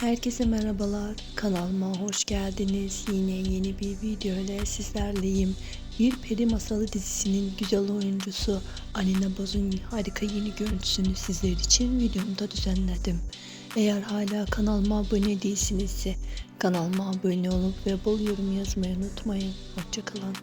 Herkese merhabalar. Kanalıma hoş geldiniz. Yine yeni bir video ile sizlerleyim. Bir Peri Masalı dizisinin güzel oyuncusu Alina Boz'un harika yeni görüntüsünü sizler için videomda düzenledim. Eğer hala kanalıma abone değilsinizse kanalıma abone olup ve bol yorum yazmayı unutmayın. Hoşçakalın.